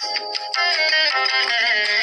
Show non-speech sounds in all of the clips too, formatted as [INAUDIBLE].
Thank [LAUGHS] you.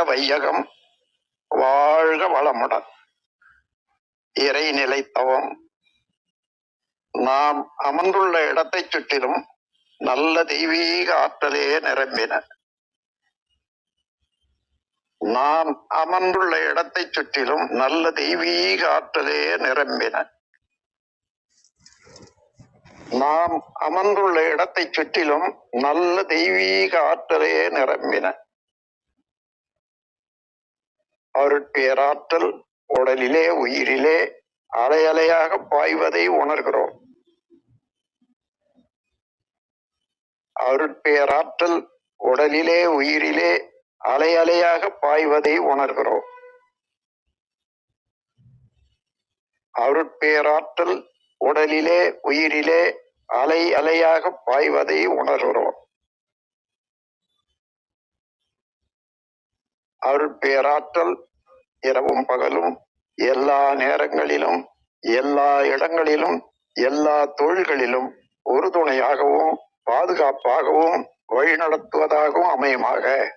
வாழ்க வையகம் வாழ்க வளமுடன். இறை நிலைத்தவம். நாம் அமர்ந்துள்ள இடத்தைச் சுற்றிலும் நல்ல தெய்வீக ஆற்றலே நிரம்பின. நாம் அமர்ந்துள்ள இடத்தைச் சுற்றிலும் நல்ல தெய்வீக ஆற்றலே நிரம்பின. நாம் அமர்ந்துள்ள இடத்தைச் சுற்றிலும் நல்ல தெய்வீக ஆற்றலே நிரம்பின. அருட்பேராற்றல் உடலிலே உயிரிலே அலை அலையாக பாய்வதை உணர்கிறோம். அருட்பேராற்றல் உடலிலே உயிரிலே அலை அலையாக பாய்வதை உணர்கிறோம். அருட்பேராற்றல் உடலிலே உயிரிலே அலை அலையாக பாய்வதை உணர்கிறோம். அருட்பேராற்றல் இரவும் பகலும் எல்லா நேரங்களிலும் எல்லா இடங்களிலும் எல்லா தொழில்களிலும் உறுதுணையாகவும் பாதுகாப்பாகவும் வழிநடத்துவதாகவும் அமையுமாக.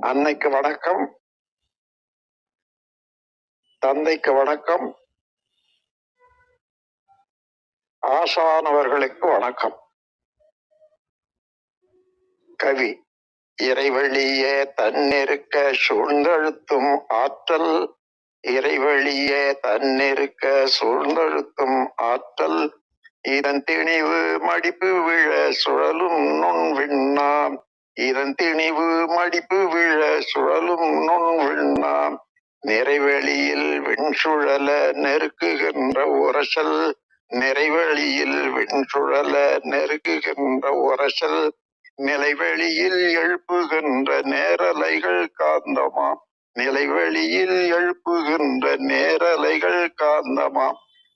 அன்னைக்கு வணக்கம். தந்தைக்கு வணக்கம். ஆசானவர்களுக்கு வணக்கம். கவி. இறைவழியே தன்னிருக்க சூழ்ந்தழுத்தும் ஆற்றல். இறைவழியே தன்னிருக்க சூழ்ந்தழுத்தும் ஆற்றல். இதன் திணிவு மடிப்பு விழ சுழலும் நுண் விண்ணாம் இதன் திணிவு மடிப்பு விழ சுழலும் நுண் விண்ணாம் நிறைவெளியில் விண்சுழல நெருக்குகின்ற உரசல். நிறைவெளியில் விண்சுழல நெருக்குகின்ற உரசல். நிலைவெளியில் எழுப்புகின்ற நேரலைகள் காந்தமாம் நிலைவெளியில் எழுப்புகின்ற நேரலைகள் காந்தமாம்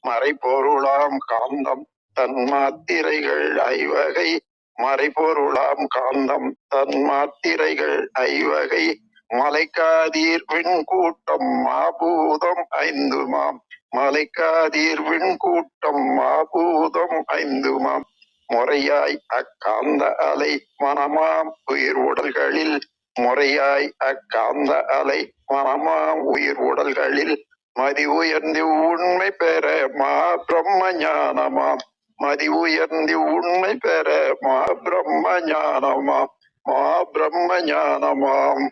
மறைபொருளாம் காந்தம் தன் மாத்திரைகள் ஐவகை. மறைபொருளாம் காந்தம் தன்மாத்திரைகள் ஐவகை. மலைக்காதீர் விண்கூட்டம் மாபூதம் ஐந்துமாம். மலைக்காதீர் விண்கூட்டம் மாபூதம் ஐந்துமாம். முறையாய் அக்காந்த அலை மனமாம் உயிர் உடல்களில். முறையாய் அக்காந்த அலை மனமாம் உயிர் உடல்களில். மதி உயர்ந்து உண்மை பெற மா பிரம்ம ஞானமாம். மதி உயர்ந்து உண்மை பெற மா பிரம்ம ஞானமாம். மா பிரம்ம ஞானமாம்.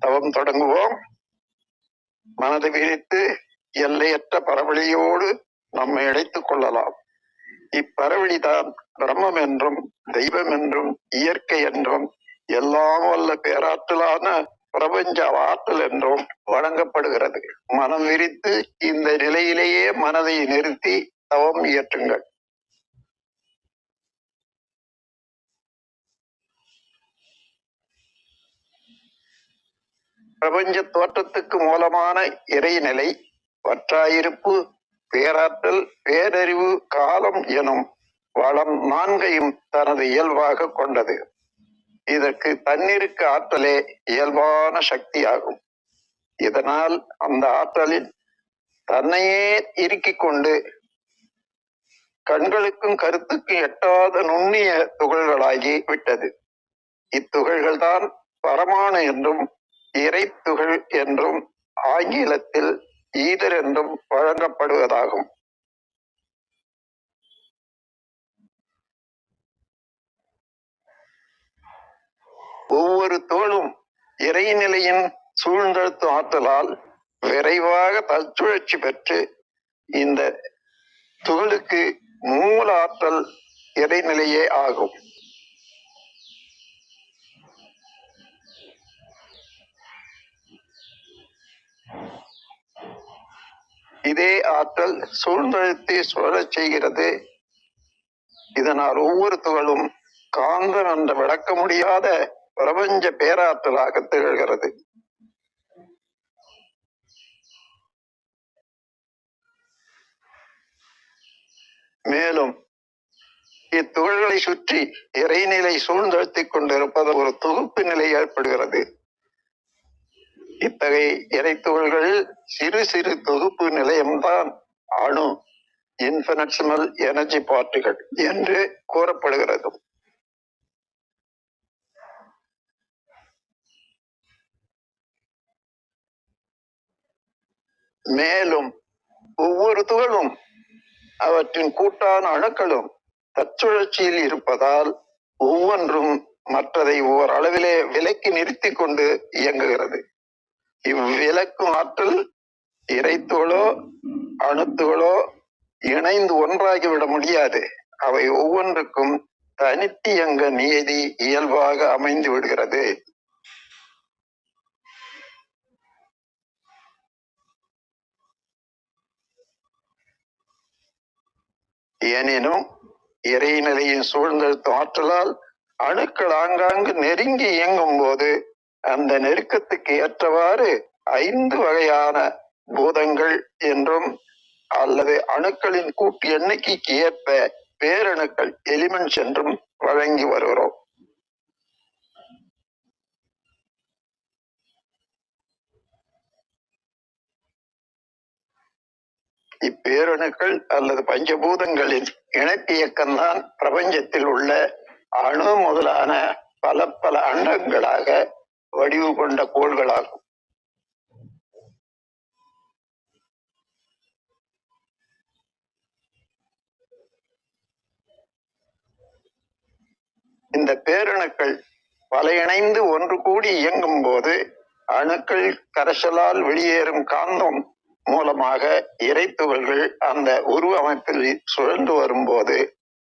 தவம் தொடங்குவோம். மனதை விரித்து எல்லையற்ற பரவழியோடு நம்மை இழைத்துக் கொள்ளலாம். இப்பரவழிதான் பிரம்மம் என்றும் தெய்வம் என்றும் இயற்கை என்றும் எல்லாம் வல்ல பேராற்றலான பிரபஞ்ச ஆற்றல் என்றும் வழங்கப்படுகிறது. மனம் விரித்து இந்த நிலையிலேயே மனதை நிறுத்தி தவம் இயற்றுங்கள். பிரபஞ்ச தோற்றத்துக்கு மூலமான இறைநிலை வற்றாயிருப்பு பேராற்றல் பேரறிவு காலம் எனும் வளம் நான்கையும் தனது இயல்பாக கொண்டது. இதற்கு தண்ணீருக்கு ஆற்றலே இயல்பான சக்தியாகும். இதனால் அந்த ஆற்றலில் தன்னையே இறுக்கிக் கொண்டு கண்களுக்கும் கருத்துக்கும் எட்டாத நுண்ணிய துகள்களாகி விட்டது. இத்துகள்கள் தான் பரமானு என்றும் இறைத்துகள் என்றும் ஆங்கிலத்தில் ஈதர் என்றும் வழங்கப்படுவதாகும். ஒவ்வொரு தோளும் இறைநிலையின் சூழ்ந்தெழுத்து ஆற்றலால் விரைவாக தற்சுழற்சி பெற்று இந்த துகளுக்கு மூல ஆற்றல் இறைநிலையே ஆகும். இதே ஆற்றல் சூழ்ந்தழுத்தி சுழலச் செய்கிறது. இதனால் ஒவ்வொரு துகளும் காந்தன் என்ற விளக்க முடியாத பிரபஞ்ச பேராற்றலாக திகழ்கிறது. மேலும் இத்துகள்களை சுற்றி இறைநிலை சூழ்ந்தழுத்திக் கொண்டிருப்பது ஒரு தொகுப்பு நிலை ஏற்படுகிறது. இத்தகைய இறைத்துகள்களில் சிறு சிறு தொகுப்பு நிலையம்தான் அணு இன்ஃபினிட்சிமல் எனர்ஜி பார்ட்டிகள் என்று கூறப்படுகிறது. மேலும் ஒவ்வொரு துகளும் அவற்றின் கூட்டான அணுக்களும் தற்சுழற்சியில் இருப்பதால் ஒவ்வொன்றும் மற்றதை ஓரளவிலே விலக்கி நிறுத்தி கொண்டு இயங்குகிறது. இவ்விலக்கும் ஆற்றல் இறைத்துகளோ அணுத்துகளோ இணைந்து ஒன்றாகிவிட முடியாது. அவை ஒவ்வொன்றுக்கும் தனித்தியங்க நியதி இயல்பாக அமைந்து விடுகிறது. எனினும் இறைநிலையின் சூழ்ந்தெழுத்தும் ஆற்றலால் அணுக்கள் ஆங்காங்கு நெருங்கி இயங்கும் போது அந்த நெருக்கத்துக்கு ஏற்றவாறு ஐந்து வகையான பூதங்கள் என்றும் அல்லது அணுக்களின் கூட்டு எண்ணிக்கைக்கு ஏற்ப பேரணுக்கள் எலிமெண்ட்ஸ் என்றும் வழங்கி வருகிறோம். இப்பேரணுக்கள் அல்லது பஞ்சபூதங்களின் இணைப்பியக்கம்தான் பிரபஞ்சத்தில் உள்ள அணு முதலான பல பல அண்டங்களாக வடிவு கொண்ட கோள்களாகும். இந்த பேரணுக்கள் பல இணைந்து ஒன்று கூடி இயங்கும் போது அணுக்கள் கரைசலால் வெளியேறும் காந்தம் மூலமாக இறைத்துகள்கள் அந்த உருவ அமைப்பில் சுழன்று வரும்போது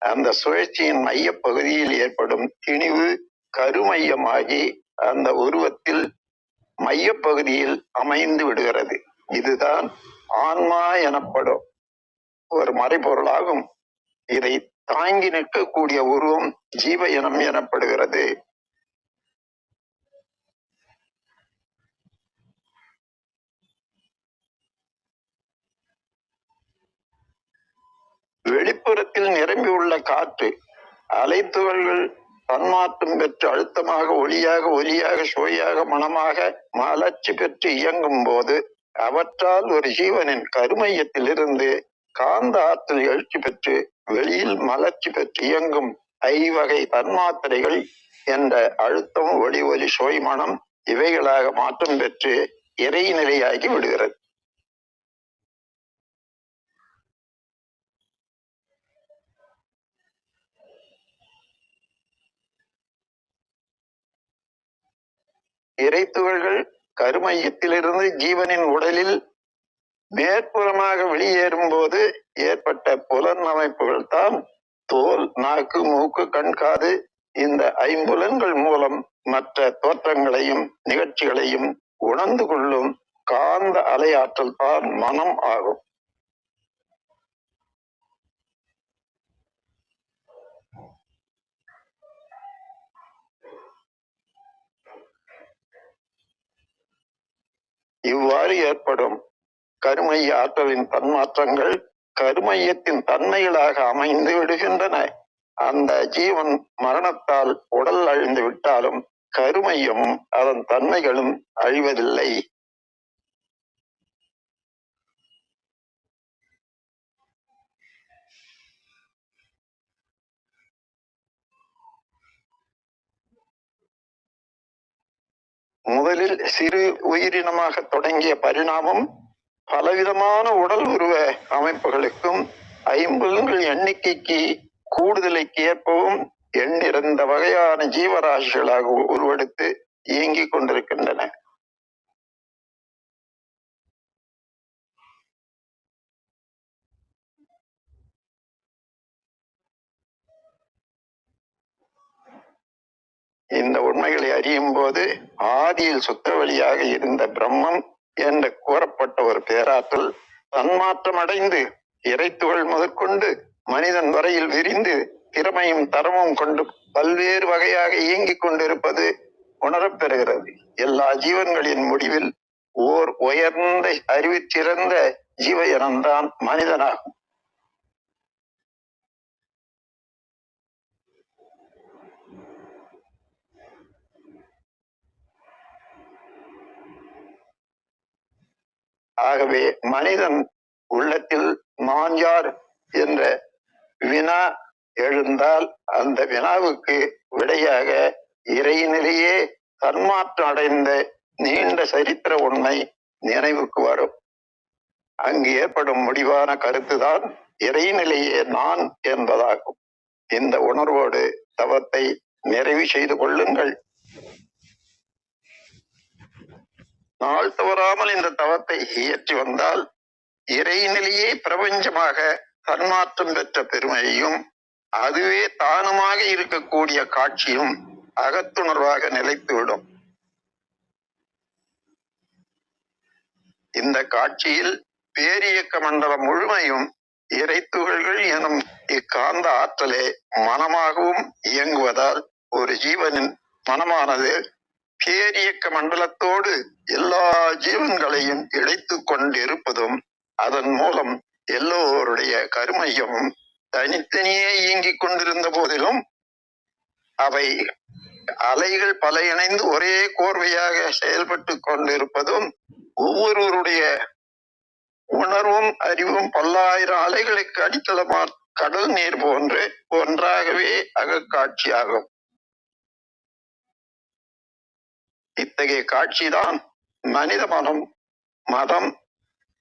அந்த சுழற்சியின் மைய பகுதியில் ஏற்படும் திணிவு கருமையமாகி அந்த உருவத்தில் மைய பகுதியில் அமைந்து விடுகிறது. இதுதான் ஆன்மா எனப்படும். ஒரு மறைபொருளாகும். இதை தாங்கி நிற்கக்கூடிய உருவம் ஜீவ இனம் எனப்படுகிறது. வெளிப்புறத்தில் நிரம்பியுள்ள காற்று அலைத்துகள்கள் தன்மாற்றம் பெற்று அழுத்தமாக ஒளியாக ஒலியாக சுவையாக மனமாக மலர்ச்சி பெற்று இயங்கும் போது அவற்றால் ஒரு ஜீவனின் கருமையத்திலிருந்து காந்த ஆற்றல் எழுச்சி பெற்று வெளியில் மலர்ச்சி பெற்று இயங்கும் ஐவகை தன்மாத்திரைகள் என்ற அழுத்தம் ஒளி ஒலி சுவை மனம் இவைகளாக மாற்றம் பெற்று இறைநிலையாகி விடுகிறது. இறைத்துகள்கள் கருமையத்திலிருந்து ஜீவனின் உடலில் மேற்புறமாக வெளியேறும் போது ஏற்பட்ட புலன் அமைப்புகள் தான் தோல் நாக்கு மூக்கு கண் காது இந்த ஐம்புலன்கள் மூலம் மற்ற தோற்றங்களையும் நிகழ்ச்சிகளையும் உணர்ந்து கொள்ளும் காந்த அலையாற்றல் தான் மனம் ஆகும். இவ்வாறு ஏற்படும். கருமைய ஆற்றலின் தன்மாற்றங்கள் கருமையத்தின் தன்மைகளாக அமைந்து விடுகின்றன. அந்த ஜீவன் மரணத்தால் உடல் அழிந்து விட்டாலும் கருமையும் அதன் தன்மைகளும் அழிவதில்லை. முதலில் சிறு உயிரினமாக தொடங்கிய பரிணாமம் பலவிதமான உடல் உருவ அமைப்புகளுக்கும் ஐம்புலன்கள் எண்ணிக்கைக்கு கூடுதலைக்கு ஏற்பவும் எண்ணிறந்த வகையான ஜீவராசிகளாக உருவெடுத்து இயங்கிக் கொண்டிருக்கின்றன. இந்த உண்மைகளை அறியும் போது ஆதியில் சுத்தவழியாக இருந்த பிரம்மம் என்று கூறப்பட்ட ஒரு பேராற்றல் தன்மாற்றம் அடைந்து இறைத்துகள் முதற்கொண்டு மனிதன் வரையில் விரிந்து திறமையும் தரமும் கொண்டு பல்வேறு வகையாக இயங்கிக் கொண்டிருப்பது உணரப்பெறுகிறது எல்லா ஜீவன்களின் முடிவில் ஓர் உயர்ந்த அறிவிச்சிறந்த ஜீவ இனம்தான் மனிதனாகும். ஆகவே மனிதன் உள்ளத்தில் நான் யார் என்ற வினா எழுந்தால் அந்த வினாவுக்கு விடையாக இறையினிலேயே தன்மாற்றம் அடைந்த நீண்ட சரித்திர உண்மை நினைவுக்கு வரும். அங்கு ஏற்படும் முடிவான கருத்துதான் இறைநிலையே நான் என்பதாகும். இந்த உணர்வோடு தவத்தை நிறைவு செய்து கொள்ளுங்கள். நாள் தவறாமல் இந்த தவத்தை இயற்றி வந்தால் இறைநிலையே பிரபஞ்சமாக தன்மாற்றம் பெற்ற பெருமையையும் அதுவே தானுமாக இருக்கக்கூடிய காட்சியும் அகத்துணர்வாக நிலைத்துவிடும் இந்த காட்சியில் பேரியக்க மண்டலம் முழுமையும் இறைத்துகள்கள் எனும் இக்காந்த ஆற்றலே மனமாகவும் இயங்குவதால் ஒரு ஜீவனின் மனமானது பேரியக்க மண்டலத்தோடு எல்லா ஜீவன்களையும் இழைத்துக் கொண்டிருப்பதும் அதன் மூலம் எல்லோருடைய கருமையமும் தனித்தனியே இயங்கிக் கொண்டிருந்த போதிலும் அவை அலைகள் பல இணைந்து ஒரே கோர்வையாக செயல்பட்டு கொண்டிருப்பதும் ஒவ்வொருவருடைய உணர்வும் அறிவும் பல்லாயிரம் அலைகளுக்கு அடித்தளமா கடல் நீர் போன்று ஒன்றாகவே அகக்காட்சியாகும். இத்தகைய காட்சிதான் மனித மனம் மதம்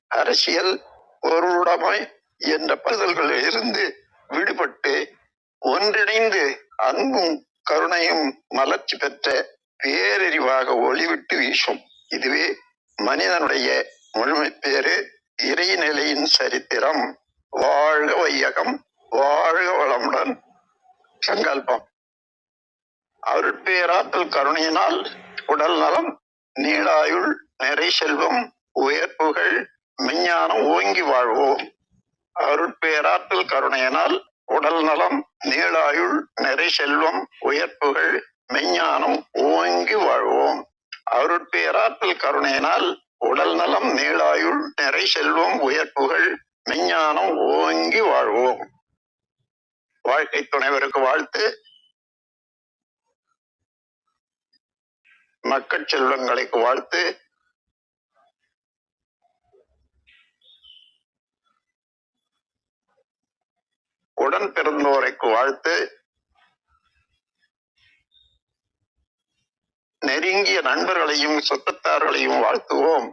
அரசியல் பொருளுடைமை என்ற பதல்களில் இருந்து விடுபட்டு ஒன்றிணைந்து அன்பும் கருணையும் மலர்ச்சி பெற்ற பேரறிவாக ஒளிவிட்டு வீசும். இதுவே மனிதனுடைய முழுமை பேரு இறைநிலையின் சரித்திரம். வாழ்க வையகம் வாழ்க வளமுடன். சங்கல்பம். அருட்பேராற்றல் கருணையினால் உடல் நலம் நீளாயுள் நிறை செல்வம் உயர்ப்புகள் மெஞ்ஞானம் ஓங்கி வாழ்வோம். அருட்பேராற்றல் கருணையினால் உடல் நலம் நீளாயுள் நிறை செல்வம் உயர்ப்புகள் மெஞ்ஞானம் ஓங்கி வாழ்வோம். அருட்பேராற்றல் கருணையினால் உடல் நலம் நீளாயுள் நிறை செல்வம் உயர்ப்புகள் மெஞ்ஞானம் ஓங்கி வாழ்வோம். வாழ்க்கை துணைவருக்கு வாழ்த்து. மக்கள் செல்வங்களுக்கு வாழ்த்து. உடன் பிறந்தோரைக்கு வாழ்த்து. நெருங்கிய நண்பர்களையும் சுற்றத்தார்களையும் வாழ்த்துவோம்.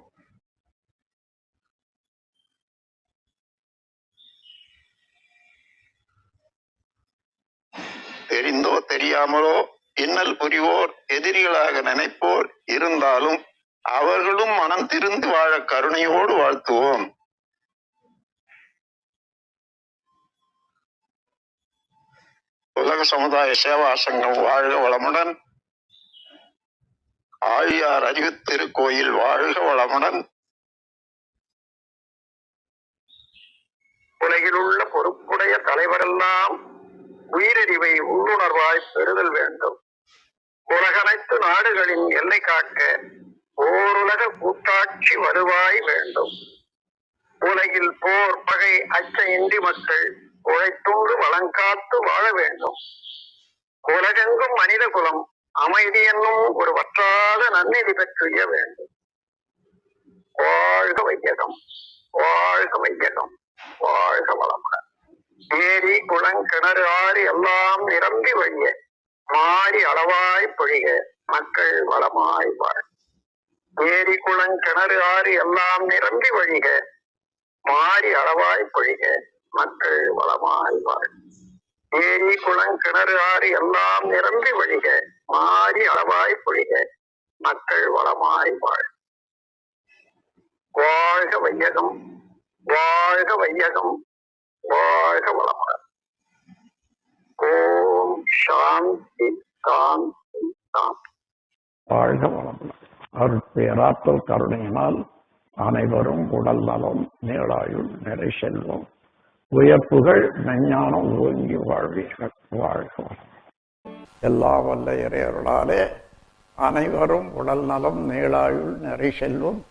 தெரிந்தோ தெரியாமலோ இன்னல் புரிவோர் எதிரிகளாக நினைப்போர் இருந்தாலும் அவர்களும் மனம் திருந்து வாழ கருணையோடு வாழ்த்துவோம். உலக சமுதாய சேவா சங்கம் வாழ்க வளமுடன். ஆழியார் அறிவு திருக்கோயில் வாழ்க வளமுடன். உலகில் உள்ள பொறுப்புடைய தலைவரெல்லாம் உயிரறிவை உள்ளுணர்வாய் பெறுதல் வேண்டும். உலகனைத்து நாடுகளின் எல்லை காக்க ஓருலக கூட்டாட்சி வருவாய் வேண்டும். உலகில் போர் பகை அச்சமின்றி மக்கள் உழைத்துண்டு வளங்காத்து வாழ வேண்டும். உலகெங்கும் மனித குலம் அமைதி என்னும் ஒரு வற்றாத நன்னிதி பெற்றுய வேண்டும். வாழ்க வையகம் வாழ்க வையகம் வாழ்க வளமுடன். ஏரி குளம் கிணறு ஆறு எல்லாம் நிரம்பி வழிய மாறி அளவாய் பொழிக மக்கள் வளமாய் வாழ. ஏரி குளம் கிணறு ஆறு எல்லாம் நிரம்பி வழிக மாறி அளவாய் பொழிக மக்கள் வளமாய் வாழ. ஏரி குளம் கிணறு ஆறு எல்லாம் நிரம்பி வழிக மாறி அளவாய் பொழிக மக்கள் வளமாய் வாழ். வாழ்க வையகம் வாழ்க வையகம் வாழ்க வளம் ஓம் சாந்தி சாந்தி சாந்தி. வாழ்க வளமுடன். அருட்பேராற்றல் கருணையினால் அனைவரும் உடல் நலம் நீளாயுள் நிறை செல்வம். உயர்ப்புகள் மெஞ்ஞானம் ஓங்கி வாழ்வீர்கள். வாழ்க எல்லா வல்ல இறையருளாலே அனைவரும் உடல் நலம் நீளாயுள் நிறை செல்வம்.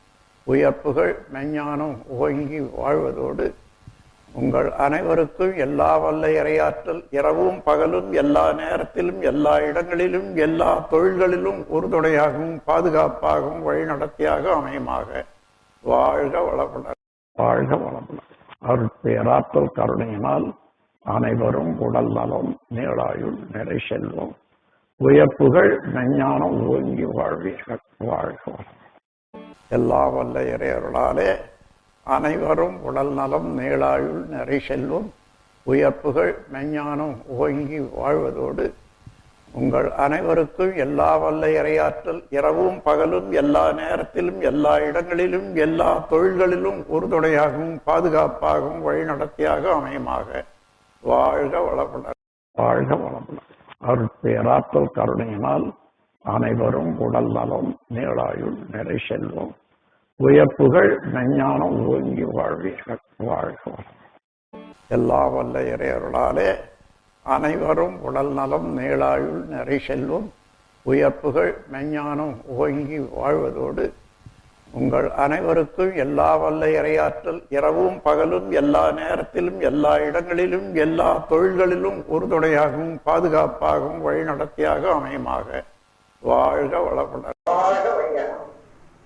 உயர்ப்புகள் மெஞ்ஞானம் ஓங்கி வாழ்வதோடு உங்கள் அனைவருக்கும் எல்லா வல்ல இறையாற்றல் இரவும் பகலும் எல்லா நேரத்திலும் எல்லா இடங்களிலும் எல்லா தொழில்களிலும் உறுதுணையாகவும் பாதுகாப்பாகவும் வழிநடத்தியாக அமையுமாக. வாழ்க வளமுடன். வாழ்க வளமுடன். அருட்பேராற்றல் கருணையினால் அனைவரும் உடல் நலம் நீளாயுள் நிறை செல்வம் உயர்ப்புகள் மெஞ்ஞானம் ஓங்கி வாழ்வீர்கள். வாழ்க வளம் எல்லா வல்ல இறையர்களாலே அனைவரும் உடல் நலம் மேலாயுள் நிறை செல்வம் உயர்ப்புகள் மெஞ்ஞானம் ஓங்கி வாழ்வதோடு உங்கள் அனைவருக்கும் எல்லா வல்ல இறையாற்றல் இரவும் பகலும் எல்லா நேரத்திலும் எல்லா இடங்களிலும் எல்லா தொழில்களிலும் உறுதுணையாகவும் பாதுகாப்பாகவும் வழிநடத்தியாக அமையுமாக. வாழ்க வளமுடன். வாழ்க வளமுடன். அருட்பேராற்றல் கருணையினால் அனைவரும் உடல் நலம் நீளாயுள் நிறை செல்வம் உயர்ப்புகள் மெஞ்ஞானம் ஓங்கி வாழ்வீர்கள் வாழ்க எல்லா வல்ல இறையருளாலே அனைவரும் உடல் நலம் நீளாயுள் நிறை செல்வம் உயர்ப்புகள் மெஞ்ஞானம் ஓங்கி வாழ்வதோடு உங்கள் அனைவருக்கும் எல்லா வல்ல இறையாற்றல் இரவும் பகலும் எல்லா நேரத்திலும் எல்லா இடங்களிலும் எல்லா தொழில்களிலும் உறுதுணையாகவும் பாதுகாப்பாகவும் வழிநடத்தியாக அமையுமாக. வாழ்க வளமுடன்.